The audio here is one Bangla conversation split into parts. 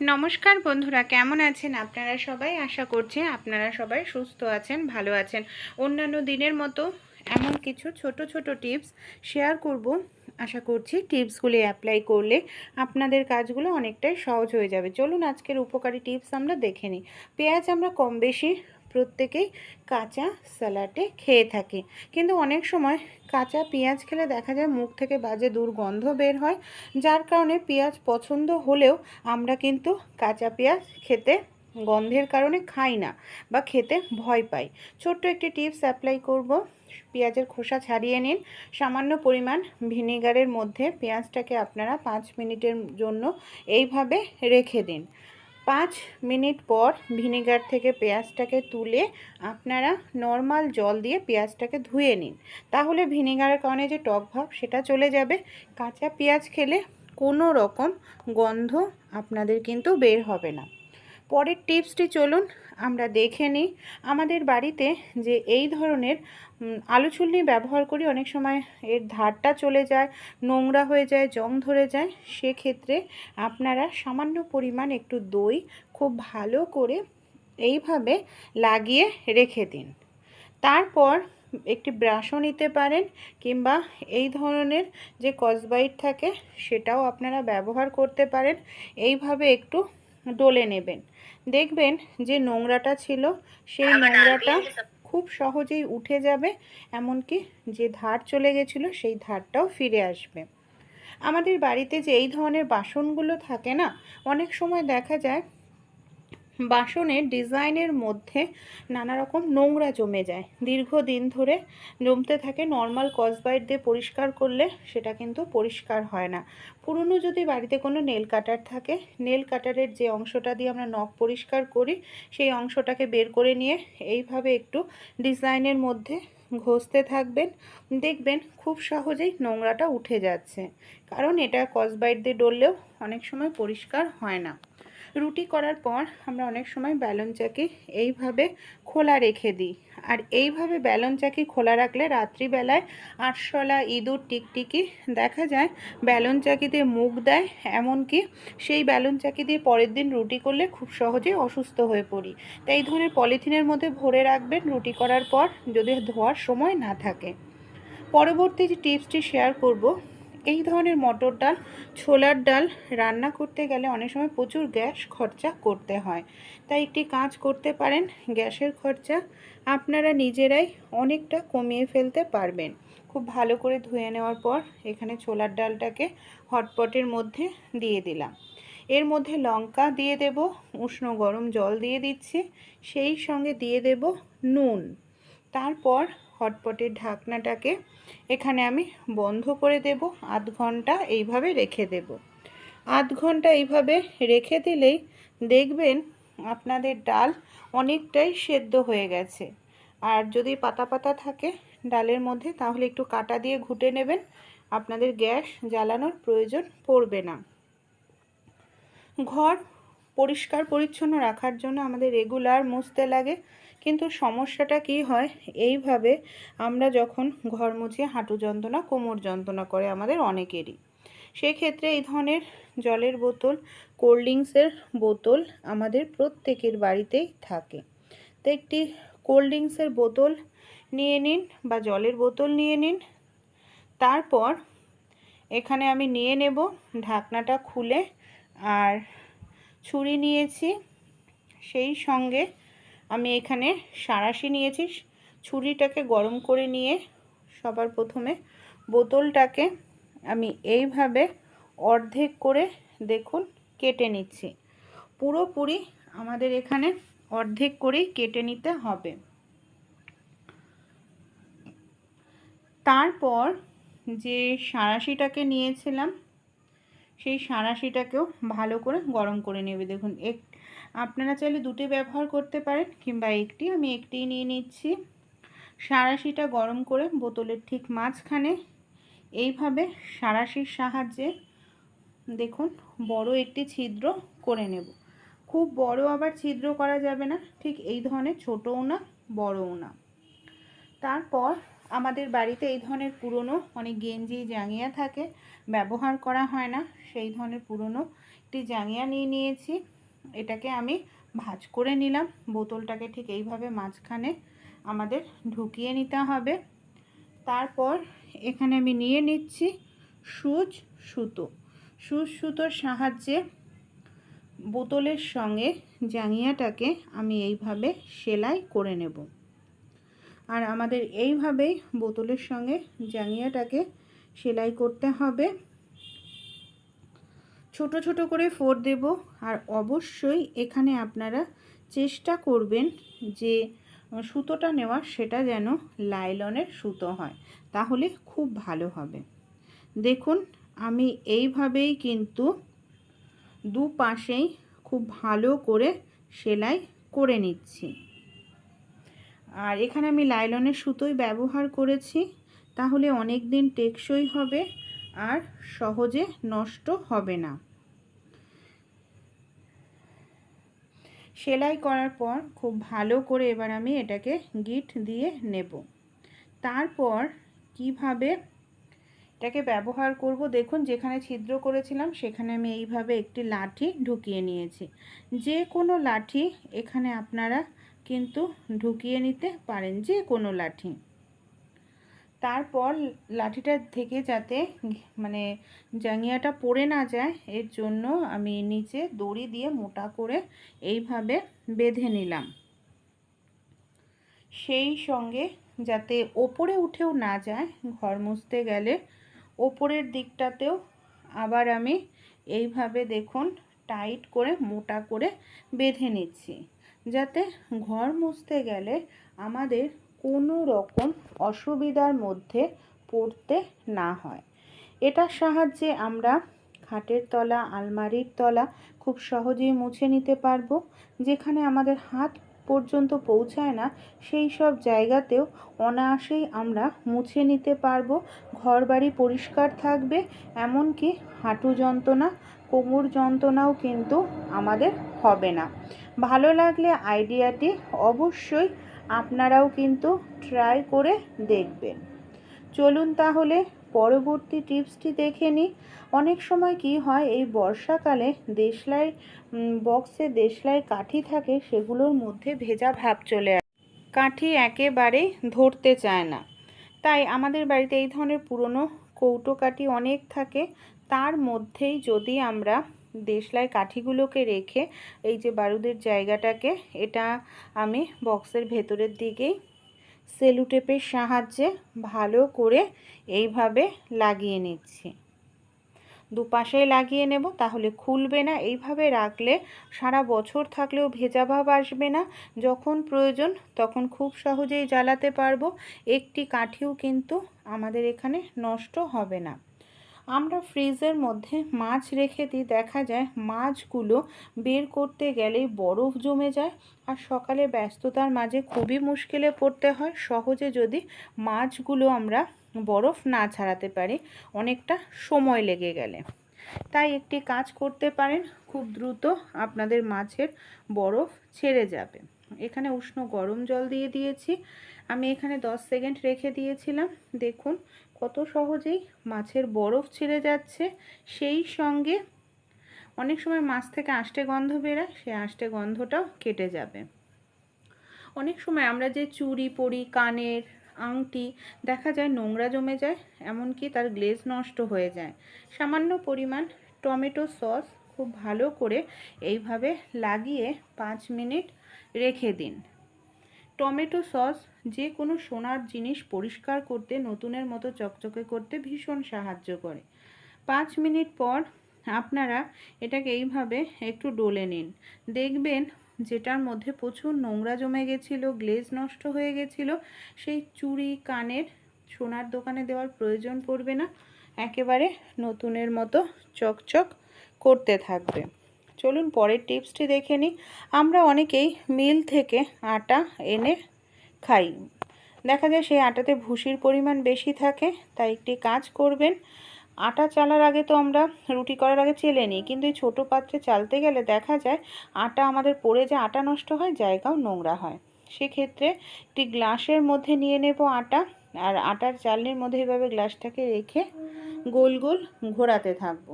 নমস্কার বন্ধুরা, কেমন আছেন আপনারা সবাই? আশা করছি আপনারা সবাই সুস্থ আছেন, ভালো আছেন। অন্যান্য দিনের মতো এমন কিছু ছোট ছোট টিপস শেয়ার করব। আশা করছি টিপসগুলি অ্যাপ্লাই করলে আপনাদের কাজগুলো অনেকটাই সহজ হয়ে যাবে। চলুন আজকের উপকারী টিপস আমরা দেখে নিই। পেঁয়াজ আমরা কম বেশি প্রত্যেকেই কাঁচা স্যালাডে খেয়ে থাকি। কিন্তু অনেক সময় কাঁচা পেঁয়াজ খেলে দেখা যায় মুখ থেকে বাজে দুর্গন্ধ বের হয়, যার কারণে পেঁয়াজ পছন্দ হলেও আমরা কিন্তু কাঁচা পেঁয়াজ খেতে গন্ধের কারণে খাই না বা খেতে ভয় পাই। ছোট্ট একটি টিপস অ্যাপ্লাই করব। পেঁয়াজের খোসা ছাড়িয়ে নিন। সামান্য পরিমাণ ভিনেগারের মধ্যে পেঁয়াজটাকে আপনারা পাঁচ মিনিটের জন্য এইভাবে রেখে দিন। পাঁচ মিনিট পর ভিনেগার থেকে পেঁয়াজটাকে তুলে আপনারা নর্মাল জল দিয়ে পেঁয়াজটাকে ধুয়ে নিন। তাহলে ভিনেগারের কারণে যে টক ভাব, সেটা চলে যাবে। কাঁচা পেঁয়াজ খেলে কোনো রকম গন্ধ আপনাদের কিন্তু বের হবে না। পরের টিপসটি চলুন আমরা দেখে নিই। আমাদের বাড়িতে যে এই ধরনের আলু ছুলনি ব্যবহার করি, অনেক সময় এর ধারটা চলে যায়, নোংরা হয়ে যায়, জং ধরে যায়, সেক্ষেত্রে আপনারা সামান্য পরিমাণ একটু দই খুব ভালো করে এইভাবে লাগিয়ে রেখে দিন। তারপর একটি ব্রাশও নিতে পারেন কিংবা এই ধরনের যে কসবাইট থাকে, সেটাও আপনারা ব্যবহার করতে পারেন। এইভাবে একটু ডলে নেবেন। দেখবেন যে নোংরাটা ছিল সেই নোংরাটা খুব সহজেই উঠে যাবে এমনকি যে ধার চলে গেছিল সেই ধারটাও ফিরে আসবে। আমাদের বাড়িতে যে এই ধরনের বাসনগুলো থাকে না অনেক সময় দেখা যায় বাসনের ডিজাইনের মধ্যে নানা রকম নোংরা জমে যায়। দীর্ঘদিন ধরে জমতে থাকে নর্মাল কসবাইট দিয়ে পরিষ্কার করলে সেটা কিন্তু পরিষ্কার হয় না। পুরনো যদি বাড়িতে কোনো নেল কাটার থাকে নেল কাটারের যে অংশটা দিয়ে আমরা নখ পরিষ্কার করি, সেই অংশটাকে বের করে নিয়ে এইভাবে একটু ডিজাইনের মধ্যে ঘষতে থাকবেন। দেখবেন খুব সহজেই নোংরাটা উঠে যাচ্ছে। কারণ এটা কসবাইট দিয়ে ডললেও অনেক সময় পরিষ্কার হয় না। রুটি করার পর আমরা অনেক সময় ব্যালন চাকি এইভাবে খোলা রেখে দিই। আর এইভাবে ব্যালন চাকি খোলা রাখলে রাত্রিবেলায় আরশোলা ইঁদুর টিকটিকি দেখা যায়, ব্যালন চাকি দিয়ে মুখ দেয়, এমনকি সেই ব্যালন চাকি দিয়ে পরের দিন রুটি করলে খুব সহজেই অসুস্থ হয়ে পড়ি। তাই ধরনের পলিথিনের মধ্যে ভরে রাখবেন রুটি করার পর যদি ধোয়ার সময় না থাকে। পরবর্তী যে টিপসটি শেয়ার করব এই ধরনের মটর ডাল, ছোলার ডাল রান্না করতে গেলে অনেক সময় প্রচুর গ্যাস খরচা করতে হয়। তাই একটি কাজ করতে পারেন, গ্যাসের খরচা আপনারা নিজেরাই অনেকটা কমিয়ে ফেলতে পারবেন। খুব ভালো করে ধুয়ে নেওয়ার পর এখানে ছোলার ডালটাকে হটপটের মধ্যে দিয়ে দিলাম। এর মধ্যে লঙ্কা দিয়ে দেব, উষ্ণ গরম জল দিয়ে দিচ্ছি, সেই সঙ্গে দিয়ে দেব নুন। তারপর হটপটের ঢাকনাটাকে এখানে আমি বন্ধ করে দেব, আধ ঘণ্টা এইভাবে রেখে দেব। আধ ঘণ্টা এইভাবে রেখে দিলেই দেখবেন আপনাদের ডাল অনেকটাই সেদ্ধ হয়ে গেছে। আর যদি পাতা পাতা থাকে ডালের মধ্যে, তাহলে একটু কাটা দিয়ে ঘুটে নেবেন। আপনাদের গ্যাস জ্বালানোর প্রয়োজন পড়বে না। ঘর পরিষ্কার পরিচ্ছন্ন রাখার জন্য আমাদের রেগুলার মুছতে লাগে। কিন্তু সমস্যাটা কি হয়? এইভাবে আমরা যখন ঘর মুছে হাঁটু যন্ত্রণা, কোমর যন্ত্রণা করে আমাদের অনেকেরই। সেক্ষেত্রে এই ধরনের জলের বোতল, কোল্ড ড্রিঙ্কসের বোতল আমাদের প্রত্যেকের বাড়িতেই থাকে। তো একটি কোল্ড ড্রিঙ্কসের বোতল নিয়ে নিন বা জলের বোতল নিয়ে নিন। তারপর এখানে আমি নিয়ে নেব ঢাকনাটা খুলে। আর ছুরি নিয়েছি। সেই সঙ্গে আমি এখানে সাঁড়াশি নিয়েছি। ছুরিটাকে গরম করে নিয়ে সবার প্রথমে বোতলটাকে আমি এইভাবে অর্ধেক করে দেখুন কেটে নিচ্ছি। পুরোপুরি আমাদের এখানে অর্ধেক করেই কেটে নিতে হবে। তারপর যে সাঁড়াশিটাকে নিয়েছিলাম সেই সাঁড়াশিটাকেও ভালো করে গরম করে নেবে। দেখুন, এক আপনারা চাইলে দুটি ব্যবহার করতে পারেন কিংবা একটি। আমি একটিই নিয়ে নিচ্ছি। সাঁড়াশিটা গরম করে বোতলের ঠিক মাঝখানে এইভাবে সাঁড়াশির সাহায্যে দেখুন বড় একটি ছিদ্র করে নেব। খুব বড় আবার ছিদ্র করা যাবে না, ঠিক এই ধরনের ছোটও না, বড়ও না। তারপর আমাদের বাড়িতে এই ধরনের পুরনো অনেক গেঞ্জি, জাঙ্গিয়া থাকে, ব্যবহার করা হয় না। সেই ধরনের পুরনো একটি জাঙ্গিয়া নিয়ে নিয়েছি। এটাকে আমি ভাজ করে নিলাম। বোতলটাকে ঠিক এইভাবে মাঝখানে আমাদের ঢুকিয়ে নিতে হবে। তারপর এখানে আমি নিয়ে নিচ্ছি সুচ সুতো। সুচ সুতোর সাহায্যে বোতলের সঙ্গে জাঙ্গিয়াটাকে আমি এইভাবে সেলাই করে নেব। আর আমাদের এইভাবেই বোতলের সঙ্গে জাঙ্গিয়াটাকে সেলাই করতে হবে। ছোট ছোট করে ফোর দেব আর অবশ্যই এখানে আপনারা চেষ্টা করবেন যে সুতোটা নেওয়া সেটা যেন লাইলনের সুতো হয়, তাহলে খুব ভালো হবে। দেখুন, আমি এইভাবেই কিন্তু দু পাশেই খুব ভালো করে সেলাই করে নিচ্ছি। আর এখানে আমি লাইলনের সুতোই ব্যবহার করেছি, তাহলে অনেক দিন টেকসই হবে আর সহজে নষ্ট হবে না। সেলাই করার পর খুব ভালো করে এবার আমি এটাকে গিট দিয়ে নেব। তারপর কীভাবে এটাকে ব্যবহার করব, দেখুন যেখানে ছিদ্র করেছিলাম সেখানে আমি এইভাবে একটি লাঠি ঢুকিয়ে নিয়েছি। যে কোনো লাঠি এখানে আপনারা কিন্তু ঢুকিয়ে নিতে পারেন যে কোনো লাঠি। তারপর লাঠিটা থেকে যাতে মানে জাঙ্গিয়াটা পড়ে না যায়, এর জন্য আমি নিচে দড়ি দিয়ে মোটা করে এইভাবে বেঁধে নিলাম। সেই সঙ্গে যাতে ওপরে উঠেও না যায়, ঘর মুছতে গেলে ওপরের দিকটাতেও আবার আমি এইভাবে দেখুন, টাইট করে মোটা করে বেঁধে নিচ্ছি। যাতে ঘর মুছতে গেলে আমাদের কোনো রকম অসুবিধার মধ্যে পড়তে না হয়। এটার সাহায্যে আমরা খাটের তলা, আলমারির তলা খুব সহজেই মুছে নিতে পারব। যেখানে আমাদের হাত পর্যন্ত পৌঁছায় না, সেই সব জায়গাতেও অনায়াসেই আমরা মুছে নিতে পারব। ঘর বাড়ি পরিষ্কার থাকবে, এমনকি হাঁটু যন্ত্রণা, কোমর যন্ত্রণাও কিন্তু আমাদের হবে না। ভালো লাগলে আইডিয়াটি অবশ্যই আপনারাও কিন্তু ট্রাই করে দেখবেন। চলুন তাহলে পরবর্তী টিপসটি দেখে নিই। অনেক সময় কি হয়, এই বর্ষাকালে দেশলাই বক্সে দেশলাই কাঠি থাকে, সেগুলোর মধ্যে ভেজা ভাব চলে আসে। কাঠি একেবারেই ধরতে চায় না। তাই আমাদের বাড়িতে এই ধরনের পুরনো কৌটো কাঠি অনেক থাকে। তার মধ্যেই যদি আমরা দেশলাই কাঠিগুলোকে রেখে এই যে বারুদের জায়গাটাকে, এটা আমি বক্সের ভেতরের দিকেই সেলুটেপের সাহায্যে ভালো করে এইভাবে লাগিয়ে নিচ্ছি। দুপাশে লাগিয়ে নেব, তাহলে খুলবে না। এইভাবে রাখলে সারা বছর থাকলেও ভেজা ভাব আসবে না। যখন প্রয়োজন তখন খুব সহজেই জ্বালাতে পারব। একটি কাঠিও কিন্তু আমাদের এখানে নষ্ট হবে না। আমরা ফ্রিজের মধ্যে মাছ রেখে দিই। দেখা যায় মাছগুলো বের করতে গেলেই বরফ জমে যায় আর সকালে ব্যস্ততার মাঝে খুবই মুশকিলে পড়তে হয়। সহজে যদি মাছগুলো আমরা বরফ না ছাড়াতে পারি, অনেকটা সময় লেগে গেলে। তাই একটি কাজ করতে পারেন, খুব দ্রুত আপনাদের মাছের বরফ ছেড়ে যাবে। এখানে উষ্ণ গরম জল দিয়ে দিয়েছি। আমি এখানে 10 সেকেন্ড রেখে দিয়েছিলাম। দেখুন কত সহজেই মাছের বরফ ছেড়ে যাচ্ছে। সেই সঙ্গে অনেক সময় মাছ থেকে আষ্টে গন্ধ বেরোয়, সেই আষ্টে গন্ধটাও কেটে যাবে। অনেক সময় আমরা যে চুড়ি পরি, কানের, আংটি দেখা যায় নোংরা জমে যায়, এমনকি তার গ্লেজ নষ্ট হয়ে যায়। সামান্য পরিমাণ টমেটো সস খুব ভালো করে এইভাবে লাগিয়ে পাঁচ মিনিট রেখে দিন। টমেটো সস, যে কোনো সোনার জিনিস পরিষ্কার করতে, নতুনের মতো চকচকে করতে ভীষণ সাহায্য করে। পাঁচ মিনিট পর আপনারা এটাকে এইভাবে একটু ডলে নিন। দেখবেন যেটার মধ্যে প্রচুর নোংরা জমে গেছিল, গ্লেজ নষ্ট হয়ে গেছিল, সেই চুড়ি কানের সোনার দোকানে দেওয়ার প্রয়োজন পড়বে না। একেবারে নতুনের মতো চকচক করতে থাকবে। চলুন পরের টিপসটি দেখে নিই। আমরা অনেকেই মিল থেকে আটা এনে খাই। দেখা যায় সেই আটাতে ভুসির পরিমাণ বেশি থাকে, তাই একটি কাজ করবেন। আটা চালার আগে তো আমরা রুটি করার আগে চেলে নিই, কিন্তু এই ছোটো পাত্রে চালতে গেলে দেখা যায় আটা আমাদের পড়ে যে আটা নষ্ট হয়, জায়গাও নোংরা হয়। সেক্ষেত্রে একটি গ্লাসের মধ্যে নিয়ে নেব আটা, আর আটার চালনির মধ্যে এভাবে গ্লাসটাকে রেখে গোল গোল ঘোরাতে থাকব।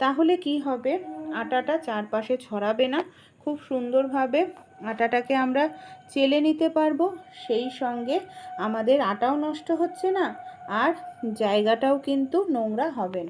তাহলে কি হবে? আটাটা চারপাশে ছড়াবে না। খুব সুন্দরভাবে আটাটাকে আমরা চেলে নিতে পারব। সেই সঙ্গে আমাদের আটাও নষ্ট হচ্ছে না, আর জায়গাটাও কিন্তু নোংরা হবে না।